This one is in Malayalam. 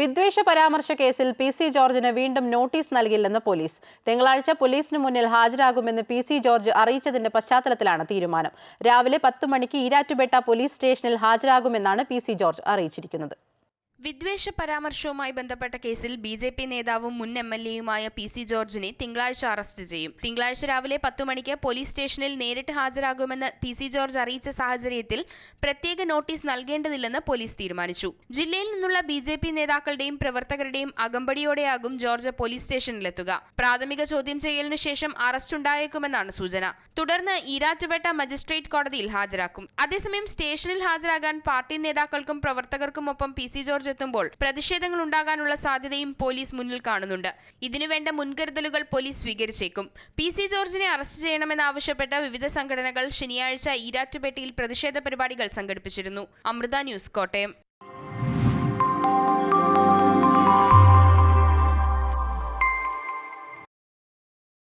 വിദ്വേഷ പരാമർശ കേസിൽ പി സി ജോർജിന് വീണ്ടും നോട്ടീസ് നൽകില്ലെന്ന് പോലീസ്. തിങ്കളാഴ്ച പോലീസിന് മുന്നിൽ ഹാജരാകുമെന്ന് പി സി ജോർജ് അറിയിച്ചതിന്റെ പശ്ചാത്തലത്തിലാണ് തീരുമാനം. രാവിലെ പത്ത് മണിക്ക് ഈരാറ്റുപേട്ട പോലീസ് സ്റ്റേഷനിൽ ഹാജരാകുമെന്നാണ് പി സി ജോർജ് അറിയിച്ചിരിക്കുന്നത്. വിദ്വേഷ പരാമർശവുമായി ബന്ധപ്പെട്ട കേസിൽ ബി ജെ പി നേതാവും മുൻ എം എൽ എയുമായ പി സി ജോർജിനെ തിങ്കളാഴ്ച അറസ്റ്റ് ചെയ്യും. തിങ്കളാഴ്ച രാവിലെ പത്തു മണിക്ക് പോലീസ് സ്റ്റേഷനിൽ നേരിട്ട് ഹാജരാകുമെന്ന് പി സി ജോർജ് അറിയിച്ച സാഹചര്യത്തിൽ പ്രത്യേക നോട്ടീസ് നൽകേണ്ടതില്ലെന്ന് പോലീസ് തീരുമാനിച്ചു. ജില്ലയിൽ നിന്നുള്ള ബി ജെ പി നേതാക്കളുടെയും പ്രവർത്തകരുടെയും അകമ്പടിയോടെയാകും ജോർജ് പോലീസ് സ്റ്റേഷനിലെത്തുക. പ്രാഥമിക ചോദ്യം ചെയ്യലിനു ശേഷം അറസ്റ്റ് ഉണ്ടായേക്കുമെന്നാണ് സൂചന. തുടർന്ന് ഈരാറ്റുപേട്ട മജിസ്ട്രേറ്റ് കോടതിയിൽ ഹാജരാക്കും. അതേസമയം സ്റ്റേഷനിൽ ഹാജരാകാൻ പാർട്ടി നേതാക്കൾക്കും പ്രവർത്തകർക്കുമൊപ്പം പി സി ജോർജ് എത്തുമ്പോൾ പ്രതിഷേധങ്ങൾ ഉണ്ടാകാനുള്ള സാധ്യതയും പോലീസ് മുന്നിൽ കാണുന്നുണ്ട്. ഇതിനുവേണ്ട മുൻകരുതലുകൾ പോലീസ് സ്വീകരിച്ചേക്കും. പി സി ജോർജിനെ അറസ്റ്റ് ചെയ്യണമെന്നാവശ്യപ്പെട്ട് വിവിധ സംഘടനകൾ ശനിയാഴ്ച ഈരാറ്റുപേട്ടയിൽ പ്രതിഷേധ പരിപാടികൾ സംഘടിപ്പിച്ചിരുന്നു. അമൃത ന്യൂസ് കോട്ടയം.